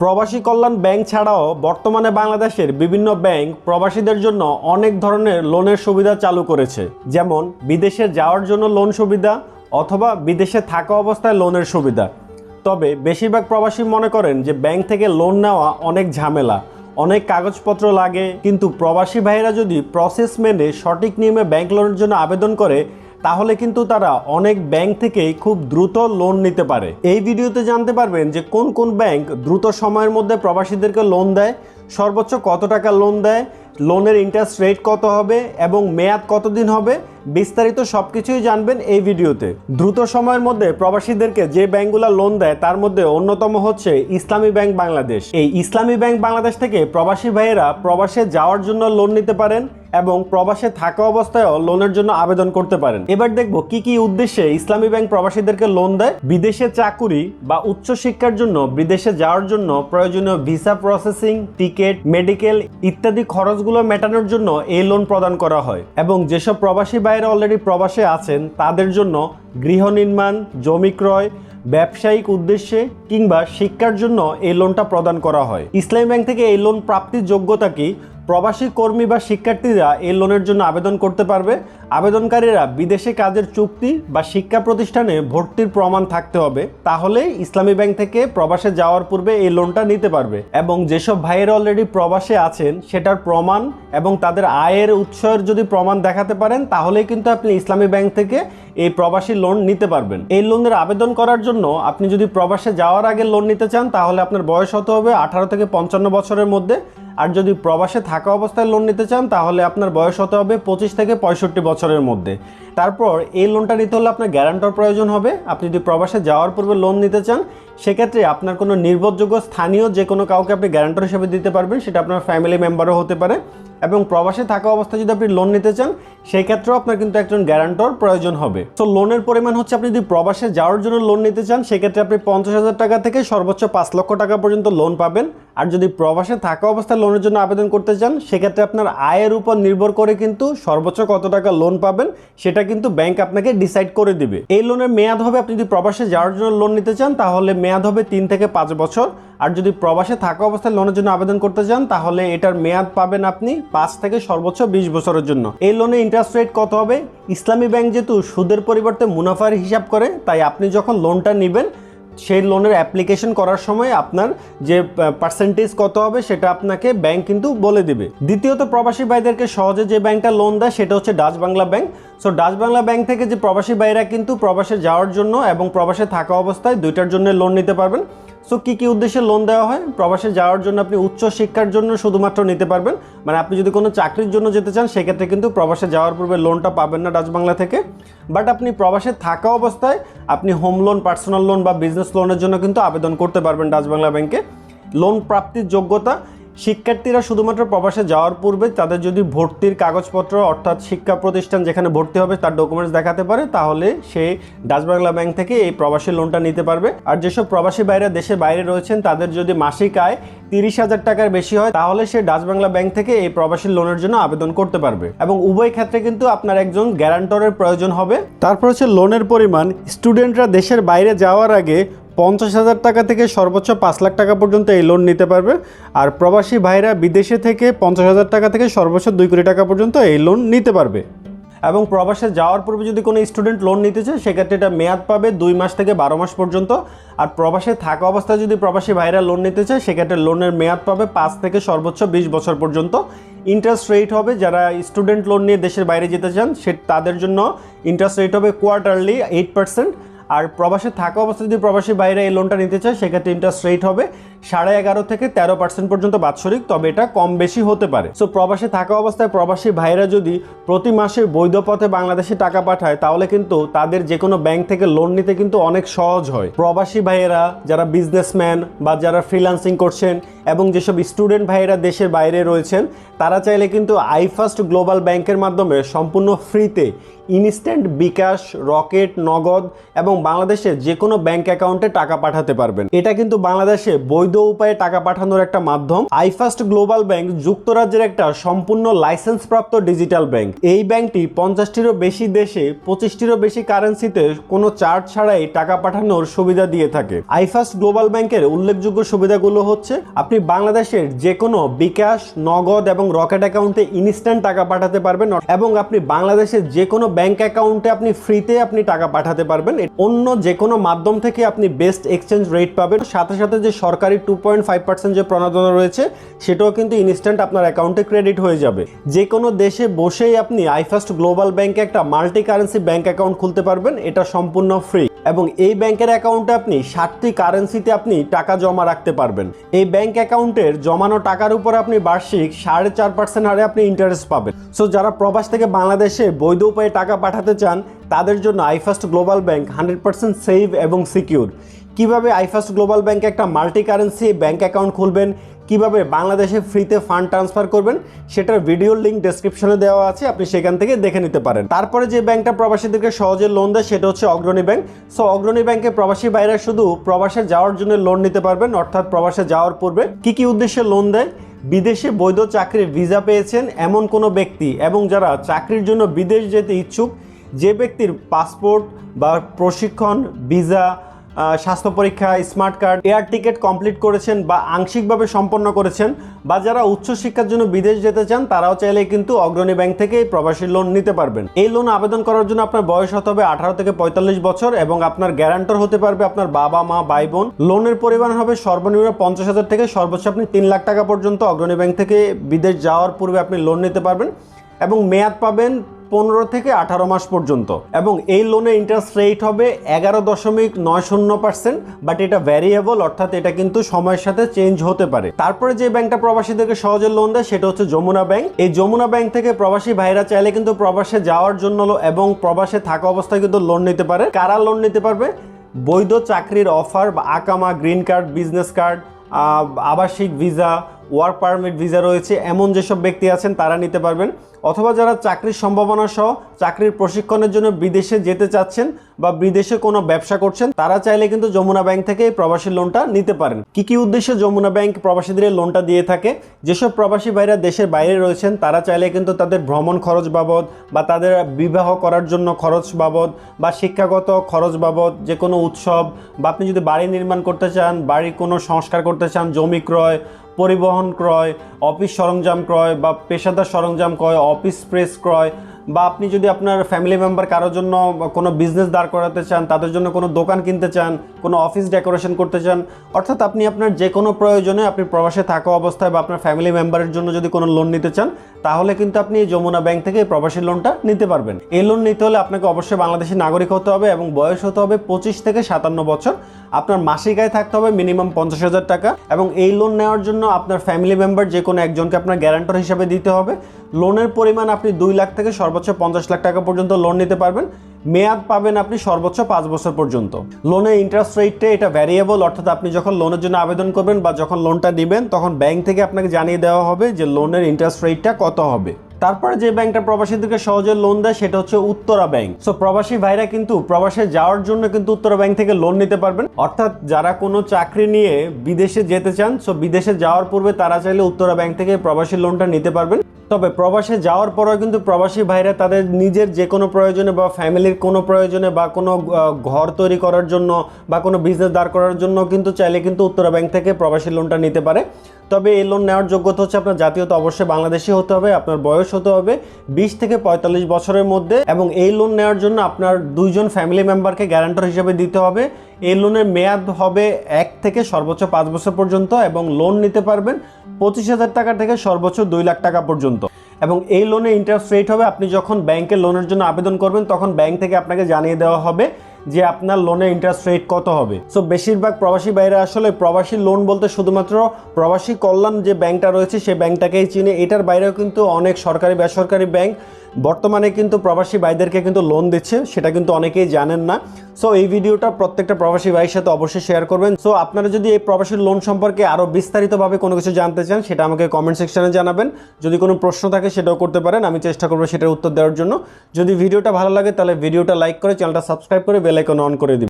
প্রবাসী কল্যাণ ব্যাংক ছাড়াও বর্তমানে বাংলাদেশের বিভিন্ন ব্যাংক প্রবাসীদের জন্য অনেক ধরনের লোনের সুবিধা চালু করেছে। যেমন, বিদেশে যাওয়ার জন্য লোন সুবিধা অথবা বিদেশে থাকা অবস্থায় লোনের সুবিধা। তবে বেশিরভাগ প্রবাসী মনে করেন যে ব্যাংক থেকে লোন নেওয়া অনেক ঝামেলা, অনেক কাগজপত্র লাগে। কিন্তু প্রবাসী ভাইয়েরা যদি প্রসেস মেনে সঠিক নিয়মে ব্যাংক লোনের জন্য আবেদন করে তাহলে কিন্তু তারা অনেক ব্যাংক থেকেই খুব দ্রুত লোন নিতে পারে। এই ভিডিওতে জানতে পারবেন যে কোন কোন ব্যাংক দ্রুত সময়ের মধ্যে প্রবাসীদেরকে লোন দেয়, সর্বোচ্চ কত টাকা লোন দেয় লোনের ইন্টারেস্ট রেট কত হবে এবং মেয়াদ কতদিন হবে, বিস্তারিত সব কিছুই জানবেন এই ভিডিওতে। দ্রুত সময়ের মধ্যে প্রবাসীদেরকে যে ব্যাংকগুলো লোন দেয়, তার মধ্যে অন্যতম হচ্ছে ইসলামী ব্যাংক বাংলাদেশ। এই ইসলামী ব্যাংক বাংলাদেশ থেকে প্রবাসী ভাইয়েরা প্রবাসে যাওয়ার জন্য লোন নিতে পারেন এবং প্রবাসে থাকা অবস্থায়ও লোনের জন্য আবেদন করতে পারেন। এবার দেখব কি কি উদ্দেশ্যে ইসলামী ব্যাংক প্রবাসীদেরকে লোন দেয়। বিদেশে চাকুরি বা উচ্চ শিক্ষার জন্য বিদেশে যাওয়ার জন্য প্রয়োজনীয় ভিসা প্রসেসিং, টিকিট, মেডিকেল ইত্যাদি খরচগুলো মেটানোর জন্য এই লোন প্রদান করা হয়। এবং যেসব প্রবাসী বাইরে অলরেডি প্রবাসে আছেন, তাদের জন্য গৃহ নির্মাণ, জমি ক্রয়, ব্যবসায়িক উদ্দেশ্যে কিংবা শিক্ষার জন্য এই লোনটা প্রদান করা হয়। ইসলামী ব্যাংক থেকে এই লোন প্রাপ্তির যোগ্যতা কি প্রবাসী কর্মী বা শিক্ষার্থীরা এই লোনের জন্য আবেদন করতে পারবে। আবেদনকারীরা বিদেশে কাজের চুক্তি বা শিক্ষা প্রতিষ্ঠানে ভর্তির প্রমাণ থাকতে হবে। তাহলে ইসলামী ব্যাংক থেকে প্রবাসে যাওয়ার পূর্বে এই লোনটা নিতে পারবে। এবং যেসব ভাইয়ের অলরেডি প্রবাসে আছেন, সেটার প্রমাণ এবং তাদের আয়ের উৎসের যদি প্রমাণ দেখাতে পারেন, তাহলেই কিন্তু আপনি ইসলামী ব্যাংক থেকে এই প্রবাসী লোন নিতে পারবেন। এই লোনের আবেদন করার জন্য আপনি যদি প্রবাসে যাওয়ার আগে লোন নিতে চান, তাহলে আপনার বয়স হতে হবে আঠারো থেকে পঞ্চান্ন বছরের মধ্যে। আর যদি প্রবাসে থাকা অবস্থায় লোন নিতে চান, তাহলে আপনার বয়স হতে হবে পঁচিশ থেকে পঁয়ষট্টি বছরের মধ্যে। তারপর এই লোনটা নিতে হলে আপনার গ্যারান্টর প্রয়োজন হবে। আপনি যদি প্রবাসে যাওয়ার পূর্বে লোন নিতে চান, সেক্ষেত্রে আপনার কোনো নির্ভরযোগ্য স্থানীয় যে কোনো কাউকে আপনি গ্যারান্টর হিসেবে দিতে পারবেন, সেটা আপনার ফ্যামিলি মেম্বারও হতে পারে। এবং প্রবাসে থাকা অবস্থায় যদি আপনি লোন নিতে চান সেই ক্ষেত্রেও আপনার কিন্তু একজন গ্যারান্টর প্রয়োজন হবে। তো লোনের পরিমাণ হচ্ছে আপনি যদি প্রবাসে যাওয়ার জন্য লোন নিতে চান, সেক্ষেত্রে আপনি পঞ্চাশ হাজার টাকা থেকে সর্বোচ্চ পাঁচ লক্ষ টাকা পর্যন্ত লোন পাবেন। আর যদি প্রবাসে থাকা অবস্থায় লোনের জন্য আবেদন করতে চান, সেক্ষেত্রে আপনার আয়ের উপর নির্ভর করে কিন্তু সর্বোচ্চ কত টাকা লোন পাবেন, সেটা কিন্তু ব্যাংক আপনাকে ডিসাইড করে দিবে। এই লোনের মেয়াদ হবে আপনি যদি প্রবাসে যাওয়ার জন্য লোন নিতে চান, তাহলে মেয়াদ হবে তিন থেকে পাঁচ বছর। আর যদি প্রবাসে থাকা অবস্থায় লোনের জন্য আবেদন করতে চান, তাহলে এটার মেয়াদ পাবেন আপনি পাঁচ থেকে সর্বোচ্চ বিশ বছরের জন্য। এই লোনে ইন্টারেস্ট রেট কত হবে? ইসলামী ব্যাংক যেহেতু সুদের পরিবর্তে মুনাফার হিসাব করে, তাই আপনি যখন লোনটা নেবেন, সেই লোনের অ্যাপ্লিকেশন করার সময় আপনার যে পার্সেন্টেজ কত হবে সেটা আপনাকে ব্যাংক কিন্তু বলে দিবে। দ্বিতীয়ত, প্রবাসী ভাইদেরকে সহজে যে ব্যাংকটা লোন দেয়, সেটা হচ্ছে Dutch Bangla bank so Dutch Bangla bank থেকে যে প্রবাসী ভাইরা কিন্তু প্রবাসে যাওয়ার জন্য এবং প্রবাসে থাকা অবস্থায় দুইটার জন্য লোন নিতে পারবেন। সো কী কী উদ্দেশ্যে লোন দেওয়া হয়? প্রবাসে যাওয়ার জন্য আপনি উচ্চ শিক্ষার জন্য শুধুমাত্র নিতে পারবেন। মানে আপনি যদি কোনো চাকরির জন্য যেতে চান, সেক্ষেত্রে কিন্তু প্রবাসে যাওয়ার পূর্বে লোনটা পাবেন না ডাচ বাংলা থেকে। বাট আপনি প্রবাসে থাকা অবস্থায় আপনি হোম লোন পার্সোনাল লোন বা বিজনেস লোনের জন্য কিন্তু আবেদন করতে পারবেন ডাচ বাংলা ব্যাংকে লোন প্রাপ্তির যোগ্যতা শিক্ষার্থীরা শুধুমাত্র প্রবাসে যাওয়ার পূর্বে তাদের যদি ভর্তির কাগজপত্র অর্থাৎ শিক্ষা প্রতিষ্ঠান যেখানে ভর্তি হবে তার ডকুমেন্টস দেখাতে পারে, তাহলে সে ডাচ বাংলা ব্যাংক থেকে এই প্রবাসী লোনটা নিতে পারবে। আর যেসব প্রবাসী বাইরে দেশের বাইরে রয়েছেন, তাদের যদি মাসিক আয় তিরিশ হাজার টাকার বেশি হয়, তাহলে সে ডাচ বাংলা ব্যাংক থেকে এই প্রবাসী লোনের জন্য আবেদন করতে পারবে। এবং উভয় ক্ষেত্রে কিন্তু আপনার একজন গ্যারান্টরের প্রয়োজন হবে। তারপর হচ্ছে লোনের পরিমাণ। স্টুডেন্টরা দেশের বাইরে যাওয়ার আগে পঞ্চাশ হাজার টাকা থেকে সর্বোচ্চ পাঁচ লাখ টাকা পর্যন্ত এই লোন নিতে পারবে। আর প্রবাসী ভাইরা বিদেশে থেকে পঞ্চাশ হাজার টাকা থেকে সর্বোচ্চ দুই কোটি টাকা পর্যন্ত এই লোন নিতে পারবে। এবং প্রবাসে যাওয়ার পূর্বে যদি কোনো স্টুডেন্ট লোন নিতে চায়, সেক্ষেত্রে এটা মেয়াদ পাবে দুই মাস থেকে বারো মাস পর্যন্ত। আর প্রবাসে থাকা অবস্থায় যদি প্রবাসী ভাইরা লোন নিতে চায়, সেক্ষেত্রে লোনের মেয়াদ পাবে পাঁচ থেকে সর্বোচ্চ বিশ বছর পর্যন্ত। ইন্টারেস্ট রেট হবে, যারা স্টুডেন্ট লোন নিয়ে দেশের বাইরে যেতে চান, সে তাদের জন্য ইন্টারেস্ট রেট হবে কোয়ার্টারলি এইট পার্সেন্ট আর প্রবাসে থাকা অবস্থায় যদি প্রবাসী বাইরে এই লোনটা নিতে চায়, সেক্ষেত্রে ইন্টারেস্ট রেট হবে। সাড়ে এগারো থেকে তেরো পার্সেন্ট পর্যন্ত বাৎসরিক, তবে এটা কম বেশি হতে পারে। সো প্রবাসে থাকা অবস্থায় প্রবাসী ভাইরা যদি প্রতি মাসে বৈধ পথে বাংলাদেশে টাকা পাঠায়, তাহলে কিন্তু তাদের যে কোনো ব্যাংক থেকে লোন নিতে কিন্তু অনেক সহজ হয়। প্রবাসী ভাইয়েরা, যারা বিজনেসম্যান বা যারা ফ্রিল্যান্সিং করছেন এবং যেসব স্টুডেন্ট ভাইয়েরা দেশের বাইরে রয়েছেন, তারা চাইলে কিন্তু আইফাস্ট গ্লোবাল ব্যাংকের মাধ্যমে সম্পূর্ণ ফ্রিতে ইনস্ট্যান্ট বিকাশ, রকেট, নগদ এবং বাংলাদেশের যে কোনো ব্যাংক অ্যাকাউন্টে টাকা পাঠাতে পারবেন। এটা কিন্তু বাংলাদেশে বৈধ বৈধ উপায়ে টাকা পাঠানোর একটা মাধ্যম আইফাস্ট গ্লোবাল ব্যাংক যুক্তরাজ্যের একটা সম্পূর্ণ লাইসেন্স প্রাপ্ত ডিজিটাল ব্যাংক। এই ব্যাংকটি পঞ্চাশটিরও বেশি দেশে, পঁচিশটিরও বেশি কারেন্সিতে কোনো চার্জ ছাড়াই টাকা পাঠানোর সুবিধা দিয়ে থাকে। আইফাস্ট গ্লোবাল ব্যাংকের উল্লেখযোগ্য সুবিধাগুলো হচ্ছে, আপনি বাংলাদেশের যে কোনো বিকাশ, নগদ এবং রকেট অ্যাকাউন্টে ইনস্ট্যান্ট টাকা পাঠাতে পারবেন এবং আপনি বাংলাদেশের যে কোনো ব্যাংক অ্যাকাউন্টে আপনি ফ্রিতে আপনি টাকা পাঠাতে পারবেন। অন্য যে কোনো মাধ্যম থেকে আপনি বেস্ট এক্সচেঞ্জ রেট পাবেন। সাথে সাথে যে সরকারি টু পয়েন্ট ফাইভ পার্সেন্ট যে প্রণোদনা রয়েছে, সেটাও কিন্তু ইনস্ট্যান্ট আপনার অ্যাকাউন্টে ক্রেডিট হয়ে যাবে। যে কোনো দেশে বসেই আপনি আইফাস্ট গ্লোবাল ব্যাংকে একটা মাল্টি কারেন্সি ব্যাংক অ্যাকাউন্ট খুলতে পারবেন, এটা সম্পূর্ণ ফ্রি এবং এই ব্যাংকের অ্যাকাউন্টে আপনি ষাটটি কারেন্সিতে আপনি টাকা জমা রাখতে পারবেন। এই ব্যাংক অ্যাকাউন্টের জমানো টাকার উপর আপনি বার্ষিক সাড়ে চার পার্সেন্ট হারে আপনি ইন্টারেস্ট পাবেন। সো যারা প্রবাস থেকে বাংলাদেশে বৈধ উপায়ে টাকা পাঠাতে চান, তাদের জন্য iFAST global bank hundred percent safe এবং সিকিউর কীভাবে আইফাস্ট গ্লোবাল ব্যাংকে একটা মাল্টি কারেন্সি ব্যাংক অ্যাকাউন্ট খুলবেন, কীভাবে বাংলাদেশে ফ্রিতে ফান্ড ট্রান্সফার করবেন, সেটার ভিডিওর লিঙ্ক ডেসক্রিপশনে দেওয়া আছে, আপনি সেখান থেকে দেখে নিতে পারেন। তারপরে যে ব্যাংকটা প্রবাসীদেরকে সহজে লোন দেয়, সেটা হচ্ছে অগ্রণী ব্যাংক। সো অগ্রণী ব্যাংকে প্রবাসী বাইরে শুধু প্রবাসে যাওয়ার জন্য লোন নিতে পারবেন, অর্থাৎ প্রবাসে যাওয়ার পূর্বে কি কি উদ্দেশ্যে লোন দেয়? বিদেশে বৈধ চাকরির ভিসা পেয়েছেন এমন কোনো ব্যক্তি এবং যারা চাকরির জন্য বিদেশ যেতে ইচ্ছুক, যে ব্যক্তির পাসপোর্ট বা প্রশিক্ষণ, ভিসা স্বাস্থ্য পরীক্ষা, smart card, air ticket complete করেছেন বা আংশিকভাবে সম্পন্ন করেছেন বা যারা উচ্চশিক্ষার জন্য বিদেশ যেতে চান, তারাও চাইলে কিন্তু অগ্রণী ব্যাংক থেকে প্রবাসী লোন নিতে পারবেন। এই লোন আবেদন করার জন্য আপনার বয়স হতে হবে আঠারো থেকে পঁয়তাল্লিশ বছর এবং আপনার গ্যারান্টর হতে পারবে আপনার বাবা, মা, ভাই, বোন। লোনের পরিমাণ হবে সর্বনিম্ন পঞ্চাশ হাজার থেকে সর্বোচ্চ আপনি তিন লাখ টাকা পর্যন্ত অগ্রণী ব্যাংক থেকে বিদেশ যাওয়ার পূর্বে আপনি লোন নিতে পারবেন এবং মেয়াদ পাবেন পনেরো থেকে আঠারো মাস পর্যন্ত। এবং এই লোনের ইন্টারেস্ট রেট হবে এগারো দশমিক নয় শূন্য পার্সেন্ট বাট এটা ভ্যারিয়েবল অর্থাৎ এটা কিন্তু সময়ের সাথে চেঞ্জ হতে পারে। তারপরে যে ব্যাংকটা প্রবাসীদেরকে সহজে লোন দেয়, সেটা হচ্ছে যমুনা ব্যাংক এই যমুনা ব্যাংক থেকে প্রবাসী ভাইরা চাইলে কিন্তু প্রবাসে যাওয়ার জন্য এবং প্রবাসে থাকা অবস্থায় কিন্তু লোন নিতে পারে। কারা লোন নিতে পারবে? বৈধ চাকরির অফার বা আকামা গ্রিন কার্ড বিজনেস কার্ড আবাসিক ভিসা ওয়ার্ক পারমিট ভিসা রয়েছে, এমন যেসব ব্যক্তি আছেন তারা নিতে পারবেন। অথবা যারা চাকরির সম্ভাবনা সহ চাকরির প্রশিক্ষণের জন্য বিদেশে যেতে চাচ্ছেন বা বিদেশে কোনো ব্যবসা করছেন, তারা চাইলে কিন্তু যমুনা ব্যাংক থেকে এই প্রবাসী লোনটা নিতে পারেন। কি কি উদ্দেশ্যে যমুনা ব্যাংক প্রবাসীদের লোনটা দিয়ে থাকে? যেসব প্রবাসী ভাইরা দেশের বাইরে রয়েছেন, তারা চাইলে কিন্তু তাদের ভ্রমণ খরচ বাবদ বা তাদের বিবাহ করার জন্য খরচ বাবদ বা শিক্ষাগত খরচ বাবদ যে কোনো উৎসব বা আপনি যদি বাড়ি নির্মাণ করতে চান, বাড়ির কোনো সংস্কার করতে চান, জমি ক্রয় পরিবহন ক্রয় অফিস সরঞ্জাম ক্রয় বা পেশাদার সরঞ্জাম ক্রয় অফিস প্রেস ক্রয় বা আপনি যদি আপনার ফ্যামিলি মেম্বার কারোর জন্য কোনো বিজনেস দাঁড় করাতে চান, তাদের জন্য কোনো দোকান কিনতে চান, কোনো অফিস ডেকোরেশন করতে চান, অর্থাৎ আপনি আপনার যে কোনো প্রয়োজনে আপনি প্রবাসে থাকা অবস্থায় বা আপনার ফ্যামিলি মেম্বারের জন্য যদি কোনো লোন নিতে চান, তাহলে কিন্তু আপনি যমুনা ব্যাংক থেকে প্রবাসী লোনটা নিতে পারবেন। এই লোন নিতে হলে আপনাকে অবশ্যই বাংলাদেশের নাগরিক হতে হবে এবং বয়স হতে হবে পঁচিশ থেকে সাতান্ন বছর। আপনার মাসিক আয় থাকতে হবে মিনিমাম পঞ্চাশ হাজার টাকা এবং এই লোন নেওয়ার জন্য আপনার ফ্যামিলি মেম্বার যে কোনো একজনকে আপনার গ্যারান্টর হিসাবে দিতে হবে। লোনের পরিমাণ আপনি দুই লাখ থেকে সর্বোচ্চ পঞ্চাশ লাখ টাকা পর্যন্ত লোন নিতে পারবেন। মেয়াদ পাবেন আপনি সর্বোচ্চ পাঁচ বছর পর্যন্ত। লোনের ইন্টারেস্ট রেটটা এটা ভ্যারিয়েবল অর্থাৎ আপনি যখন লোনের জন্য আবেদন করবেন বা যখন লোনটা নেবেন, তখন ব্যাংক থেকে আপনাকে জানিয়ে দেওয়া হবে যে লোনের ইন্টারেস্ট রেটটা কত হবে। তারপরে যে ব্যাংকটা প্রবাসীদেরকে সহজে লোন দেয়, সেটা হচ্ছে উত্তরা ব্যাংক। সো প্রবাসী ভাইরা কিন্তু প্রবাসে যাওয়ার জন্য কিন্তু উত্তরা ব্যাংক থেকে লোন নিতে পারবেন। অর্থাৎ যারা কোনো চাকরি নিয়ে বিদেশে যেতে চান সো বিদেশে যাওয়ার পূর্বে তারা চাইলে উত্তরা ব্যাংক থেকে প্রবাসী লোনটা নিতে পারবেন। তবে প্রবাসে যাওয়ার পরেও কিন্তু প্রবাসী ভাইরা তাদের নিজের যে কোনো প্রয়োজনে বা ফ্যামিলির কোনো প্রয়োজনে বা কোনো ঘর তৈরি করার জন্য বা কোনো বিজনেস দাঁড় করার জন্য কিন্তু চাইলে কিন্তু উত্তরা ব্যাংক থেকে প্রবাসী লোনটা নিতে পারে। তবে এই লোন নেওয়ার যোগ্যতা হচ্ছে আপনার জাতীয়তা অবশ্যই বাংলাদেশি হতে হবে, আপনার বয়স হতে হবে বিশ থেকে পঁয়তাল্লিশ বছরের মধ্যে এবং এই লোন নেওয়ার জন্য আপনার দুইজন ফ্যামিলি মেম্বারকে গ্যারান্টর হিসেবে দিতে হবে। এই লোনের মেয়াদ হবে এক থেকে সর্বোচ্চ পাঁচ বছর পর্যন্ত এবং লোন নিতে পারবেন পঁচিশ হাজার টাকা থেকে সর্বোচ্চ দুই লাখ টাকা পর্যন্ত। এবং এই লোনের ইন্টারেস্ট রেট হবে, আপনি যখন ব্যাংকে লোনের জন্য আবেদন করবেন, তখন ব্যাংক থেকে আপনাকে জানিয়ে দেওয়া হবে যে আপনার লোনের ইন্টারেস্ট রেট কত হবে। সো বেশিরভাগ প্রবাসী বাইরে আসলে প্রবাসী লোন বলতে শুধুমাত্র প্রবাসী কল্যাণ যে ব্যাংকটা রয়েছে সেই ব্যাংকটাকেই চিনে। এটার বাইরেও কিন্তু অনেক সরকারি বেসরকারি ব্যাংক বর্তমানে কিন্তু প্রবাসী ভাইদেরকে কিন্তু লোন দিচ্ছে, সেটা কিন্তু অনেকেই জানেন না। সো এই ভিডিওটা প্রত্যেকটা প্রবাসী ভাইয়ের সাথে অবশ্যই শেয়ার করবেন। সো আপনারা যদি এই প্রবাসী লোন সম্পর্কে আরও বিস্তারিতভাবে কোনো কিছু জানতে চান, সেটা আমাকে কমেন্ট সেকশানে জানাবেন। যদি কোনো প্রশ্ন থাকে, সেটাও করতে পারেন। আমি চেষ্টা করব সেটার উত্তর দেওয়ার জন্য। যদি ভিডিওটা ভালো লাগে, তাহলে ভিডিওটা লাইক করে চ্যানেলটা সাবস্ক্রাইব করে বেলাইকন অন করে দিন